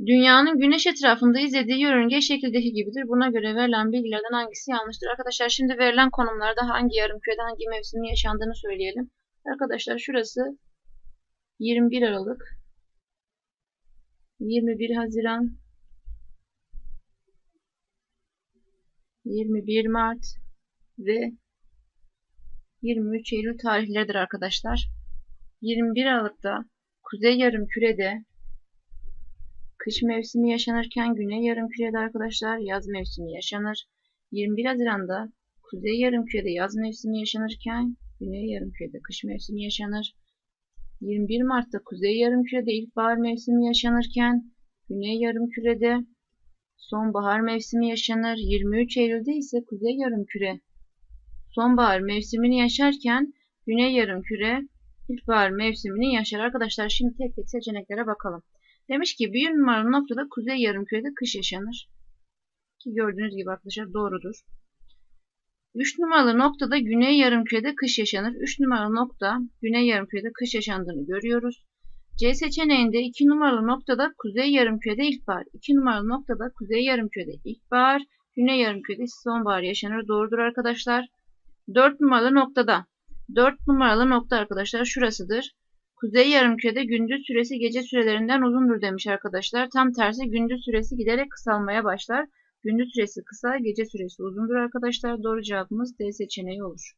Dünyanın güneş etrafında izlediği yörünge şekildeki gibidir. Buna göre verilen bilgilerden hangisi yanlıştır? Arkadaşlar şimdi verilen konumlarda hangi yarımkürede hangi mevsimin yaşandığını söyleyelim. Arkadaşlar şurası 21 Aralık, 21 Haziran, 21 Mart ve 23 Eylül tarihleridir arkadaşlar. 21 Aralık'ta Kuzey Yarımküre'de kış mevsimi yaşanırken Güney Yarımküre'de arkadaşlar yaz mevsimi yaşanır. 21 Haziran'da Kuzey Yarımküre'de yaz mevsimi yaşanırken Güney Yarımküre'de kış mevsimi yaşanır. 21 Mart'ta Kuzey Yarımküre'de ilkbahar mevsimi yaşanırken Güney Yarımküre'de sonbahar mevsimi yaşanır. 23 Eylül'de ise Kuzey Yarımküre sonbahar mevsimini yaşarken Güney Yarımküre ilkbahar mevsimini yaşar. Arkadaşlar şimdi tek tek seçeneklere bakalım. Demiş ki bir numaralı noktada Kuzey Yarımküre'de kış yaşanır. Ki gördüğünüz gibi arkadaşlar doğrudur. 3 numaralı noktada Güney Yarımküre'de kış yaşanır. 3 numaralı nokta Güney Yarımküre'de kış yaşandığını görüyoruz. C seçeneğinde 2 numaralı noktada Kuzey Yarımküre'de ilkbahar. 2 numaralı noktada Kuzey Yarımküre'de ilkbahar, Güney Yarımküre'de sonbahar yaşanır. Doğrudur arkadaşlar. 4 numaralı noktada 4 numaralı nokta arkadaşlar şurasıdır. Kuzey yarımkürede gündüz süresi gece sürelerinden uzundur demiş arkadaşlar. Tam tersi gündüz süresi giderek kısalmaya başlar. Gündüz süresi kısa, gece süresi uzundur arkadaşlar. Doğru cevabımız D seçeneği olur.